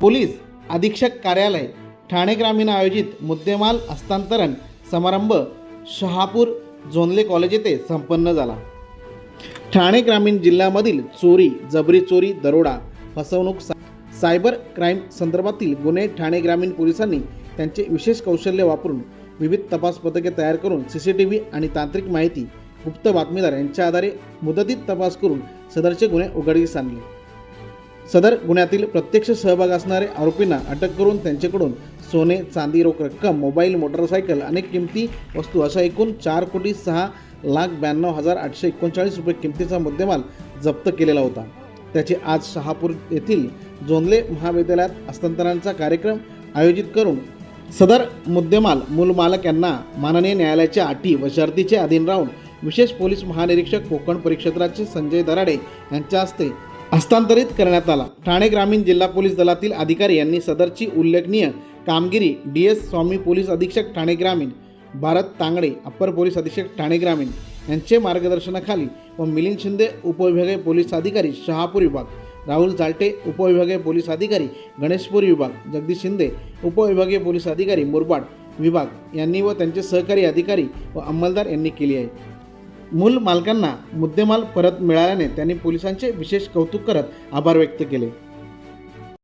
Police अधीक्षक कार्यालय ठाणे ग्रामीण आयोजित मुद्देमाल हस्तांतरण समारंभ शहापूर झोनले कॉलेज येथे संपन्न झाला. ठाणे ग्रामीण जिल्ह्यामधील चोरी जबरी चोरी दरोडा फसवणूक सा- सायबर क्राईम संदर्भातील गुन्हे ठाणे ग्रामीण पोलिसांनी त्यांचे विशेष कौशल्य वापरून विविध तपास पथके तयार करून सी सी टी व्ही आणि तांत्रिक माहिती गुप्त बातमीदार यांच्या आधारे मुदतीत तपास करून सदरचे गुन्हे उघडकीस आणले. सदर गुन्ह्यातील प्रत्यक्ष सहभाग असणारे आरोपींना अटक करून त्यांच्याकडून सोने चांदी रोख रक्कम मोबाईल मोटरसायकल अनेक किमती वस्तू अशा एकूण चार कोटी सहा लाख ब्याण्णव हजार आठशे एकोणचाळीस रुपये किमतीचा मुद्देमाल जप्त केलेला होता. त्याचे आज शहापूर येथील जोंदले महाविद्यालयात हस्तांतरणाचा कार्यक्रम आयोजित करून सदर मुद्देमाल मूल मालक यांना माननीय न्यायालयाच्या अटी व शर्तीचे अधीन राहून विशेष पोलीस महानिरीक्षक कोकण परिक्षेत्राचे संजय दराडे यांच्या हस्ते हस्तांतरित करण्यात आला. ठाणे ग्रामीण जिल्हा पोलीस दलातील अधिकारी यांनी सदरची उल्लेखनीय कामगिरी डी एस स्वामी पोलीस अधीक्षक ठाणे ग्रामीण भारत तांगडे अप्पर पोलीस अधीक्षक ठाणे ग्रामीण यांचे मार्गदर्शनाखाली व मिलिंद शिंदे उपविभागीय पोलीस अधिकारी शहापूर विभाग राहुल जालटे उपविभागीय पोलीस अधिकारी गणेशपूर विभाग जगदीश शिंदे उपविभागीय पोलीस अधिकारी मुरबाड विभाग यांनी व त्यांचे सहकारी अधिकारी व अंमलदार यांनी केली आहे. मूल मालकांना मुद्देमाल परत मिळाल्याने त्यांनी पोलिसांचे विशेष कौतुक करत आभार व्यक्त केले.